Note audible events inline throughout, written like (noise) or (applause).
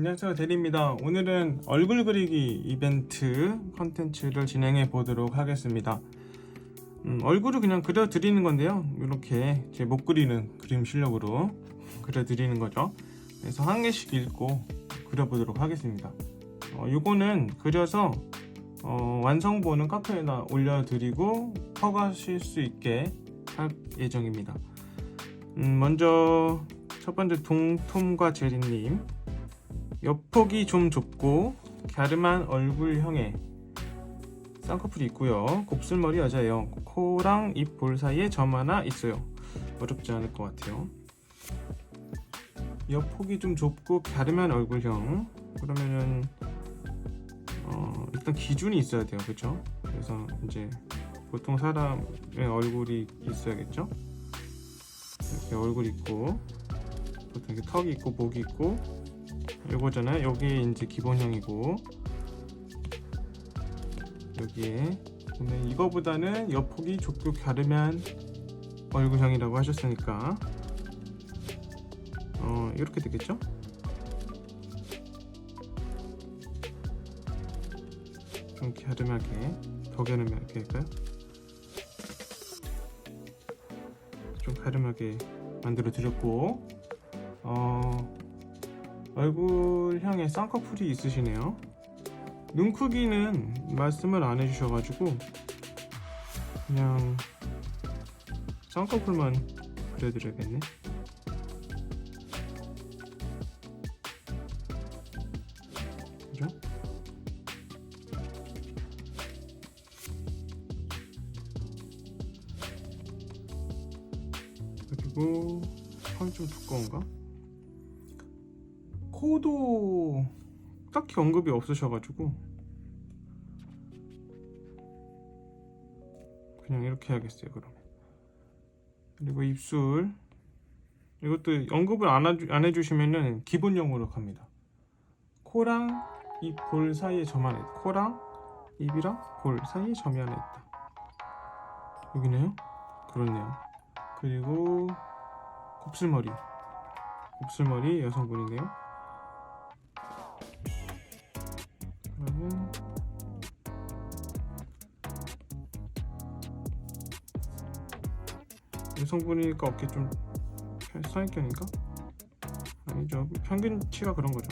안녕하세요. 대리입니다. 오늘은 얼굴 그리기 이벤트 컨텐츠를 진행해 보도록 하겠습니다. 음, 얼굴을 그냥 그려 드리는 건데요. 이렇게 제 못 그리는 그림 실력으로 그려 드리는 거죠. 그래서 한 개씩 읽고 그려 보도록 하겠습니다. 어, 이거는 그려서 어, 완성본은 카페에다 올려드리고 퍼가실 수 있게 할 예정입니다. 음, 먼저 첫 번째 동톰과 제리님 옆폭이 좀 좁고 갸름한 얼굴형에 쌍꺼풀이 있고요. 곱슬머리 여자예요. 코랑 입 볼 사이에 점 하나 있어요. 어렵지 않을 것 같아요. 옆폭이 좀 좁고 갸름한 얼굴형 그러면은 어, 일단 기준이 있어야 돼요. 그렇죠? 그래서 이제 보통 사람의 얼굴이 있어야겠죠? 이렇게 얼굴 있고 보통 이렇게 턱이 있고 목이 있고 요거잖아요. 여기 이제 기본형이고 여기에 보면 이거보다는 옆폭이 좁고 갸름한 얼굴형이라고 하셨으니까 어 이렇게 되겠죠? 좀 갸름하게 더 갸름하게 할까요? 좀 갸름하게 만들어 드렸고 어 얼굴형에 쌍꺼풀이 있으시네요. 눈 크기는 말씀을 안 해주셔가지고 그냥 쌍꺼풀만 그려드려야겠네. 그죠? 그리고 털이 좀 두꺼운가? 코도 딱히 언급이 없으셔가지고 그냥 이렇게 해야겠어요 그러면 그리고 입술. 이것도 언급을 안, 해주, 안 해주시면은 기본형으로 갑니다. 코랑 입 볼 사이에 점 있다. 코랑 입이랑 볼 사이에 점이 하나 있다. 여기네요? 그렇네요. 그리고 곱슬머리. 곱슬머리 여성분이네요 여성분이니까 어깨 좀 선입견인가? 아니죠 평균치가 그런 거죠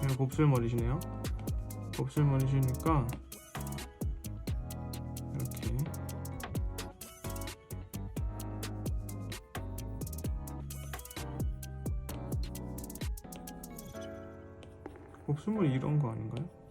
그냥 곱슬머리시네요 곱슬머리시니까 이렇게 곱슬머리 이런 거 아닌가요?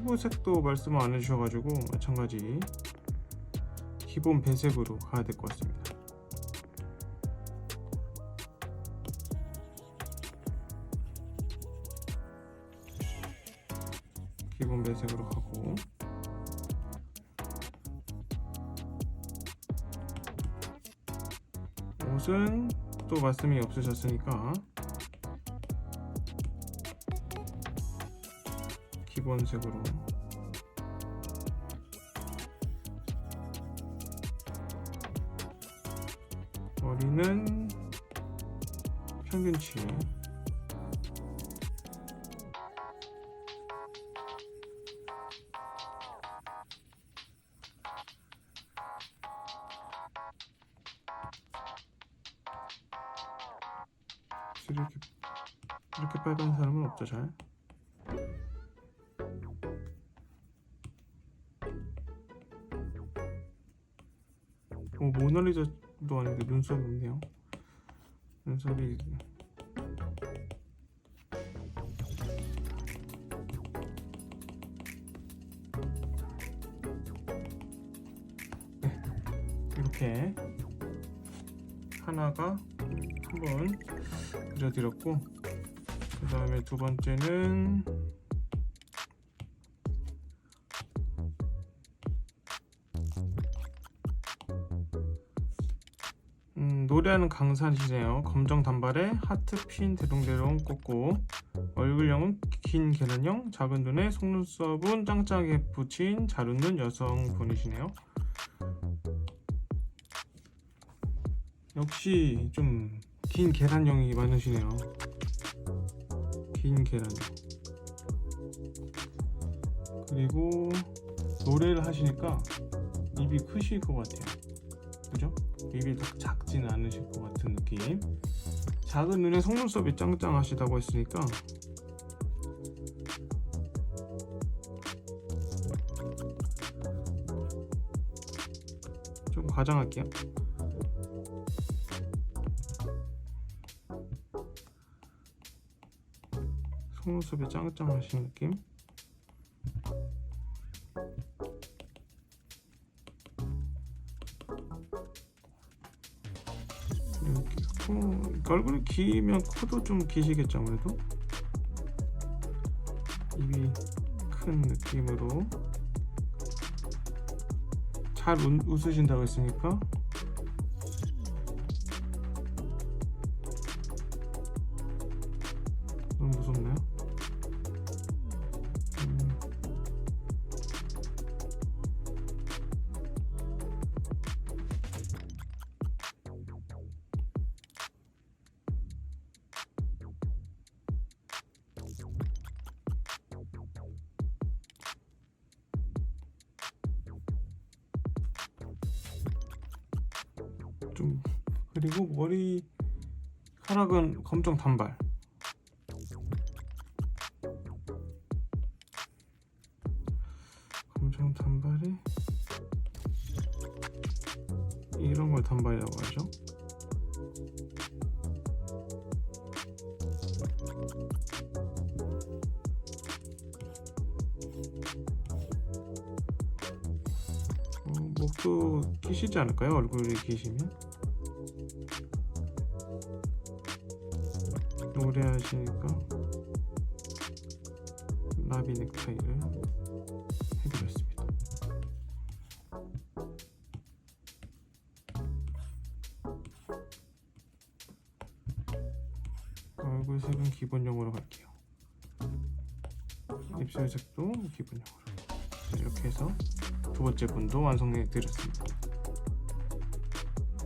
피부색도 말씀을 안 해주셔가지고 마찬가지 기본 배색으로 가야 될 것 같습니다. 기본 배색으로 가고 옷은 또 말씀이 없으셨으니까 기본색으로 머리는 평균치 이렇게 이렇게 빨간 사람은 없죠 잘. 어, 모나리자도 아닌데 눈썹이 있네요. 눈썹이 네, 이렇게 하나가 한 번 그려드렸고 그 다음에 두 번째는 노래하는 강산이시네요. 검정 단발에 하트 핀 대롱대롱 꽂고 얼굴형은 긴 계란형, 작은 눈에 속눈썹은 짱짱하게 붙인 잘 웃는 여성분이시네요. 역시 좀 긴 계란형이 많으시네요. 긴 계란형. 그리고 노래를 하시니까 입이 크실 것 같아요. 그죠? 입이 딱 작지는 않으실 것 같은 느낌. 작은 눈에 속눈썹이 짱짱하시다고 했으니까 좀 과장할게요. 속눈썹이 짱짱하신 느낌. 얼굴이 기면 코도 좀 기시겠죠 아무래도? 입이 큰 느낌으로. 잘 웃, 웃으신다고 했으니까 그리고 머리카락은 검정 단발. 검정 단발에 이런 걸 단발이라고 하죠. 어, 목도 끼시지 않을까요? 얼굴이 기시면 노래하시니까 나비 넥타이를 해드렸습니다. 얼굴 색은 기본용으로 갈게요. 입술 색도 기본용으로. 자, 이렇게 해서 두 번째 분도 완성해 드렸습니다.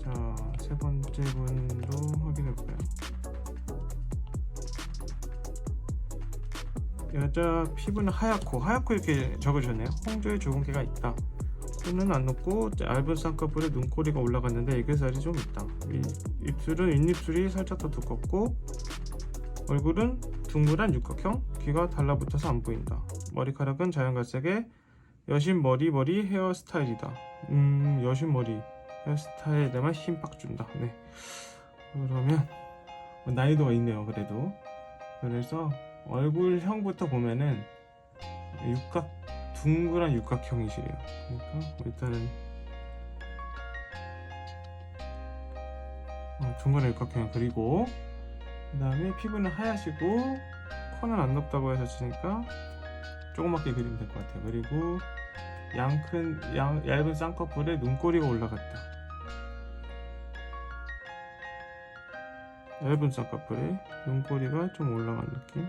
자, 세 번째 분 여자 피부는 하얗고 하얗고 이렇게 적으셨네요. 홍조에 주근깨가 있다. 코는 안 높고 얇은 쌍꺼풀에 눈꼬리가 올라갔는데 애교살이 좀 있다. 이- 입술은 윗입술이 살짝 더 두껍고 얼굴은 둥글한 육각형, 귀가 달라붙어서 안 보인다. 머리카락은 자연갈색의 여신 머리 머리 헤어스타일이다. 음 여신 머리 헤어스타일에만 힘빡 준다. 네. 그러면 뭐 나이도가 있네요. 그래도 그래서 얼굴형부터 보면은 육각 둥그란 육각형이시래요. 그러니까 일단은 어, 둥그란 육각형 그리고 그 다음에 피부는 하얗시고 코는 안 높다고 하셨으니까 조그맣게 그리면 될 것 같아요. 그리고 양큰 양, 얇은 쌍꺼풀에 눈꼬리가 올라갔다. 얇은 쌍꺼풀에 눈꼬리가 좀 올라간 느낌.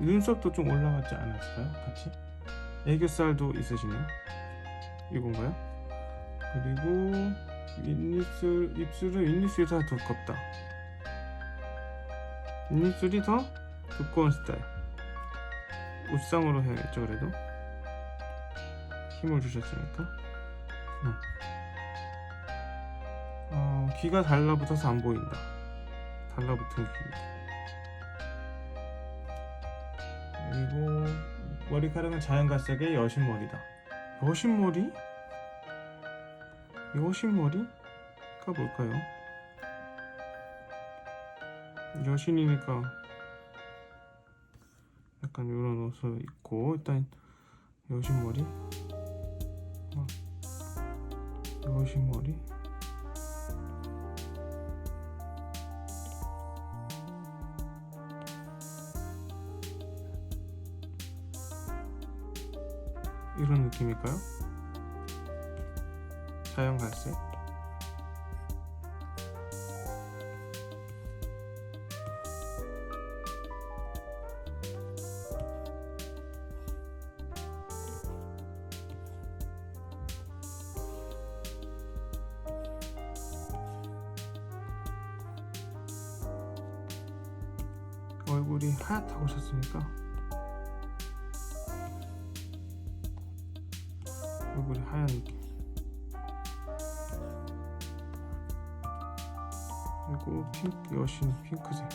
눈썹도 좀 올라갔지 않았어요? 같이? 애교살도 있으시네요. 이건가요? 그리고 윗입술 입술은 윗입술이 더 두껍다. 윗입술이 더 두꺼운 스타일. 웃상으로 해야겠죠 그래도 힘을 주셨으니까. 음. 어, 귀가 달라붙어서 안 보인다. 달라붙은 귀. 그리고 머리카락은 자연갈색의 여신머리다. 여신머리? 여신머리가 뭘까요? 여신이니까 약간 이런 옷을 입고 일단 여신머리 어. 여신머리 느낌일까요? 자연 갈색. 얼굴이 하얗다고 하셨으니까 얼굴이 하얀 느낌 그리고 핑크 여신 핑크색.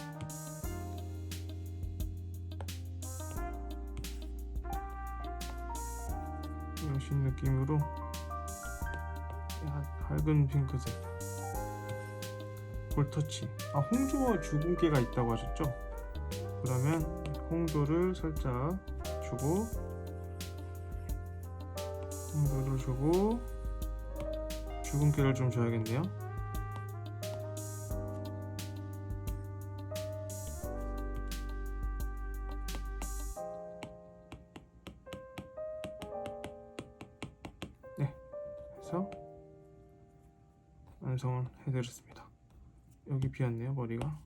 여신 느낌으로 야- 밝은 핑크색. 볼터치. 아 홍조와 주근깨가 있다고 하셨죠? 그러면 홍도를 살짝 주고 홍도를 주고 주근깨를 좀 줘야겠네요. 네, 해서 완성을 해드렸습니다. 여기 비었네요 머리가.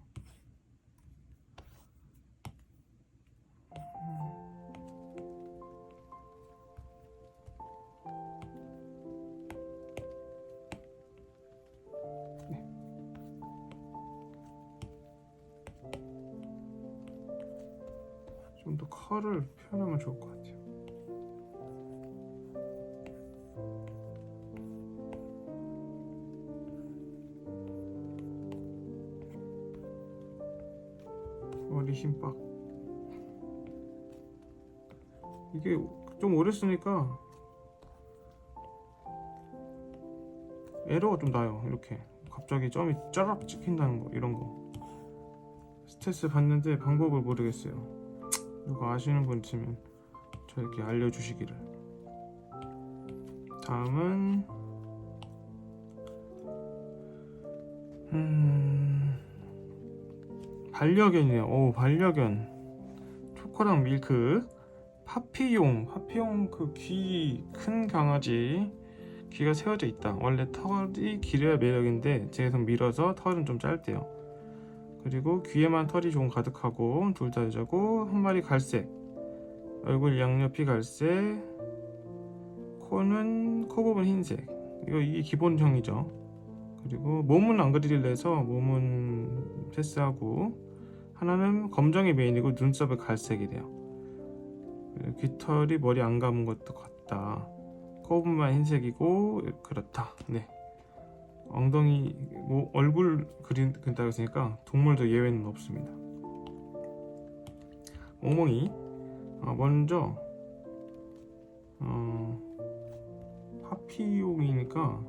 하면 좋을 것 같아요. 머리 힘빡. 이게 좀 오래 쓰니까 에러가 좀 나요. 이렇게 갑자기 점이 짜락 찍힌다는 거 이런 거. 스트레스 받는데 방법을 모르겠어요. 누가 아시는 분 있으면 저에게 알려주시기를. 다음은 음 반려견이네요. 오 반려견 초코랑 밀크 파피용 파피용 그 귀 큰 강아지 귀가 세워져 있다. 원래 털이 길어야 매력인데 제손 밀어서 털은 좀 짧대요. 그리고 귀에만 털이 좀 가득하고 둘 다 여자고 한 마리 갈색 얼굴 양옆이 갈색 코는 코 부분 흰색. 이거 이게 기본형이죠. 그리고 몸은 안 해서 몸은 패스하고 하나는 검정이 메인이고 눈썹이 갈색이래요. 귀털이 머리 안 감은 것도 같다. 코 부분만 흰색이고 그렇다. 네. 엉덩이 뭐 얼굴 그린 그린다고 했으니까 동물도 예외는 없습니다. 엉덩이 어, 먼저 어, 파피용이니까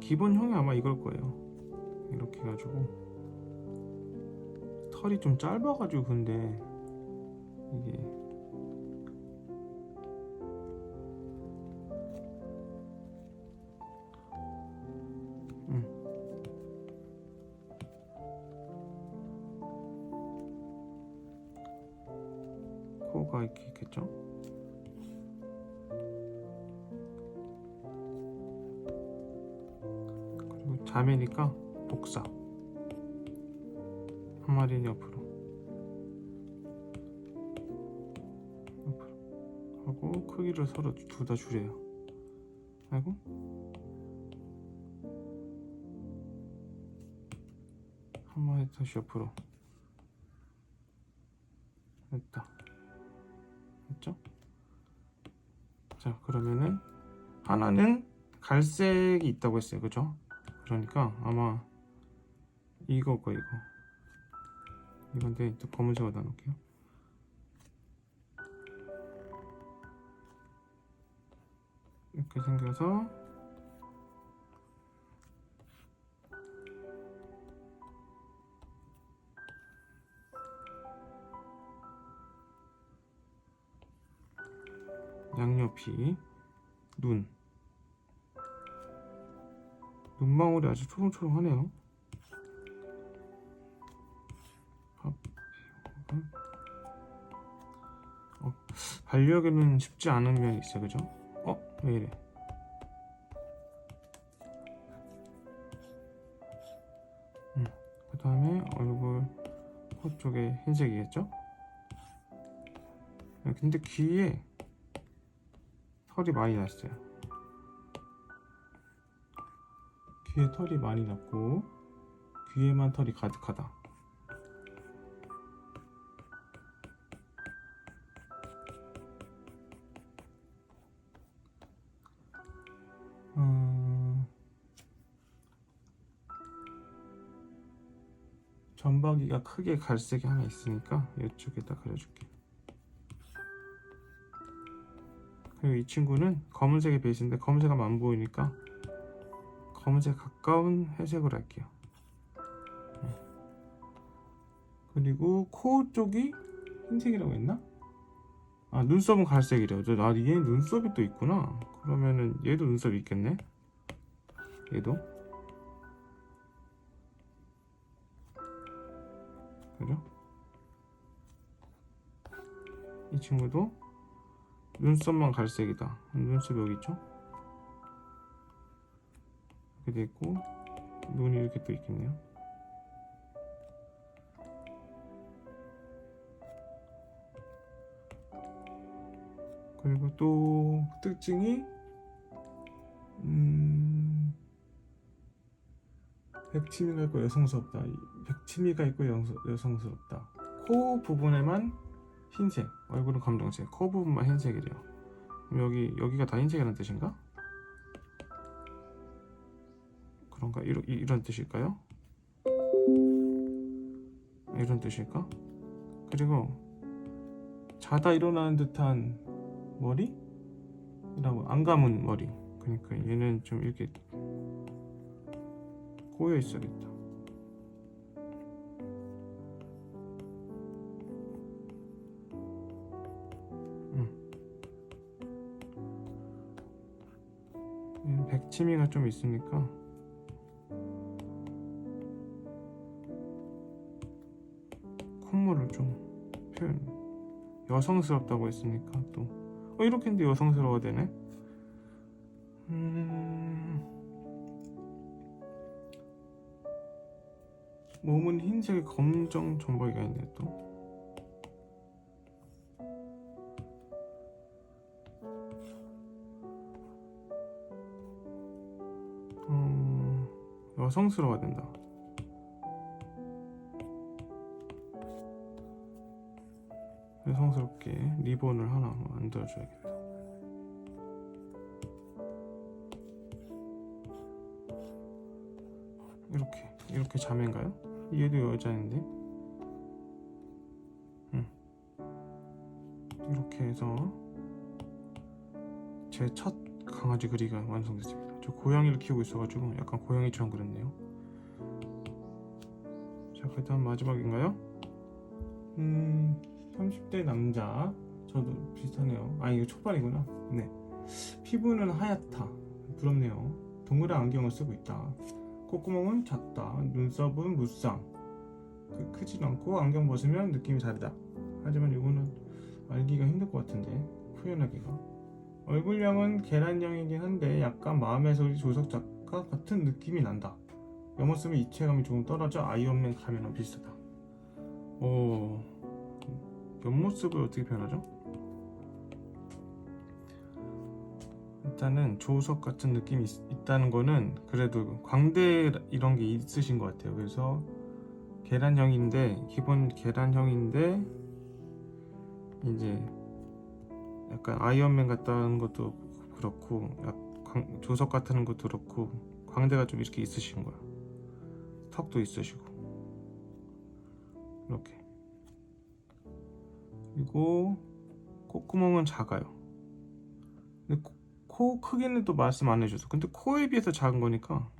기본형이 아마 이걸 거예요. 이렇게 해가지고 털이 좀 짧아가지고 근데 이게 4매니까 복사. 한 마리 옆으로. 옆으로. 하고 크기를 서로 둘 다 줄여요. 아이고. 한 마리 다시 옆으로. 됐다. 됐죠? 자 그러면은 하나는 갈색이 있다고 했어요. 그죠? 그러니까 아마 이거 거 이거. 이건데 또 검은색으로 나눌게요. 이렇게 생겨서 양옆이 눈 눈망울이 아주 초롱초롱하네요 밥- 어, 반려견은 쉽지 않은 면이 있어 그죠? 어? 왜 이래? 음, 그 다음에 얼굴 코 쪽에 흰색이겠죠? 아, 근데 귀에 털이 많이 났어요. 귀에 털이 많이 났고 귀에만 털이 가득하다. 음, 점박이가 크게 갈색이 하나 있으니까 이쪽에다 그려줄게. 그리고 이 친구는 검은색의 베이스인데 검은색은 안 보이니까 검은색 가까운 회색으로 할게요. 네. 그리고 코 쪽이 흰색이라고 했나? 아 눈썹은 갈색이래요. 저- 아얘 눈썹이 또 있구나. 그러면은 얘도 눈썹이 있겠네. 얘도. 그죠? 이 친구도 눈썹만 갈색이다. 눈썹 여기 있죠? 이렇게 돼 있고 눈이 이렇게 또 있겠네요. 그리고 또 특징이 음 백치미가 있고 여성스럽다. 이 백치미가 있고 여성, 여성스럽다. 코 부분에만 흰색, 얼굴은 검정색, 코 부분만 흰색이래요. 여기 여기가 다 흰색이라는 뜻인가? 그런가? 이런 이런 뜻일까요? 이런 뜻일까? 그리고 자다 일어나는 듯한 머리라고 안 감은 머리. 그러니까 얘는 좀 이렇게 꼬여 있어야겠다. 얘는 백치미가 좀 있으니까 여성스럽다고 했으니까 또. 어, 이렇게 했는데 여성스러워야 되네? 음... 몸은 흰색 검정 점박이가 있네 또. 음... 여성스러워야 된다 여성스럽게 리본을 하나 만들어줘야겠다. 이렇게 이렇게 자매인가요? 얘도 여자인데. 응. 이렇게 해서 제 첫 강아지 그리가 완성됐습니다. 저 고양이를 키우고 있어가지고 약간 고양이처럼 그렸네요. 자, 그다음 마지막인가요? 음. 30대 남자. 저도 비슷하네요. 아 이거 촉발이구나. 네. 피부는 하얗다. 부럽네요. 동그란 안경을 쓰고 있다. 콧구멍은 작다. 눈썹은 무쌍. 그, 크진 않고 안경 벗으면 느낌이 다르다. 하지만 이거는 알기가 힘들 것 같은데 표현하기가. 얼굴형은 계란형이긴 한데 약간 마음의 소리 조석 작가 같은 느낌이 난다. 옆모습은 입체감이 조금 떨어져 아이언맨 가면은 비슷하다. 오 옆모습을 어떻게 표현하죠? 일단은 조석 같은 느낌이 있, 다는 거는 그래도 광대 이런 게 있으신 것 같아요. 그래서 계란형인데 기본 계란형인데 이제 약간 아이언맨 같다는 것도 그렇고 약 광- 조석 같은 것도 그렇고 광대가 좀 이렇게 있으신 거야. 턱도 있으시고 이렇게. 그리고 콧구멍은 작아요. 근데 코, 코 크기는 또 말씀 안 해줘서 근데 코에 비해서 작은 거니까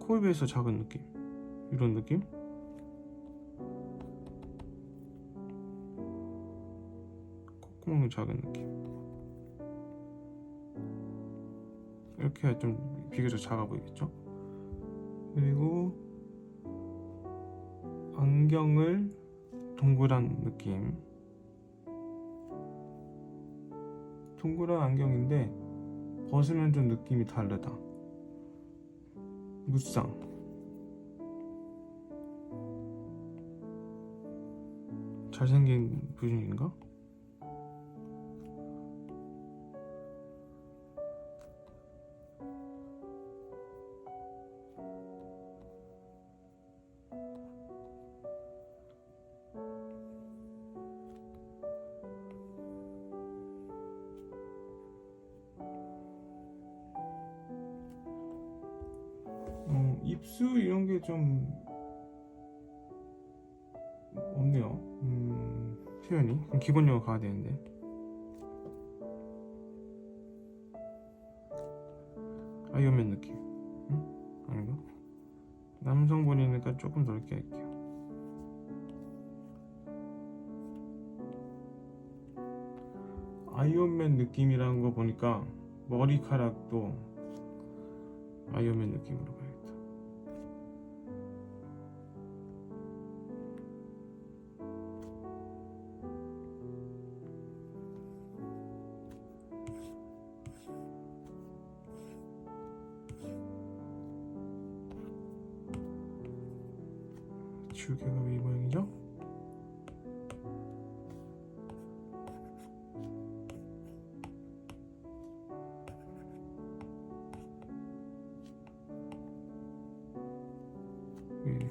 코에 비해서 작은 느낌 이런 느낌? 콧구멍이 작은 느낌 이렇게 좀 비교적 작아 보이겠죠? 그리고 안경을 동그란 느낌 동그란 안경인데 벗으면 좀 느낌이 다르다. 무쌍. 잘생긴 분인가? 좀 없네요. 음, 표현이 그럼 기본 영어 가야 되는데. 아이언맨 느낌. 응? 아닌가? 남성분이니까 조금 넓게 할게요. 아이언맨 느낌이라는 거 보니까 머리카락도 아이언맨 느낌으로 가야 왜 이래?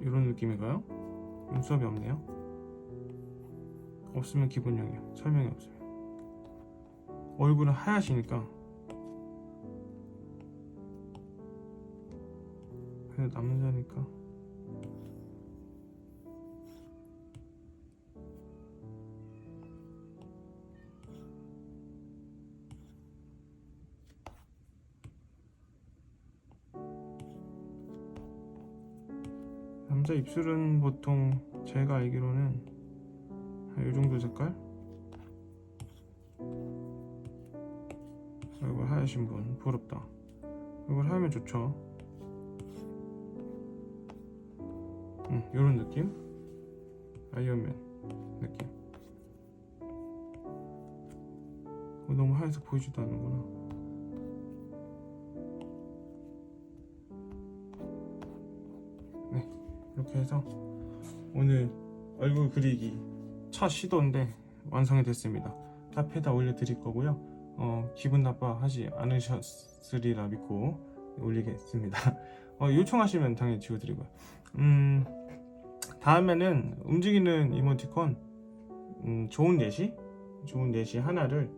이런 느낌인가요? 눈썹이 없네요. 없으면 기본형이요. 설명이 없어요. 얼굴은 하얗시니까 그래도 남자니까 남자 입술은 보통 제가 알기로는 이 정도 색깔? 얼굴 하얘신 분 부럽다. 얼굴 하면 좋죠. 응, 이런 느낌? 아이언맨 느낌. 어, 너무 하얘서 보이지도 않는구나. 이렇게 해서 오늘 얼굴 그리기 첫 시도인데 완성이 됐습니다. 카페에다 올려드릴 거고요. 어, 기분 나빠하지 않으셨으리라 믿고 올리겠습니다. (laughs) 어, 요청하시면 당연히 지워드리고요. 음, 다음에는 움직이는 이모티콘 음, 좋은 예시, 좋은 예시 하나를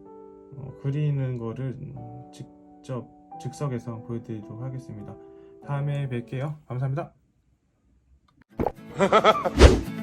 어, 그리는 거를 음, 직접 즉석에서 보여드리도록 하겠습니다. 다음에 뵐게요. 감사합니다. 哈哈哈哈。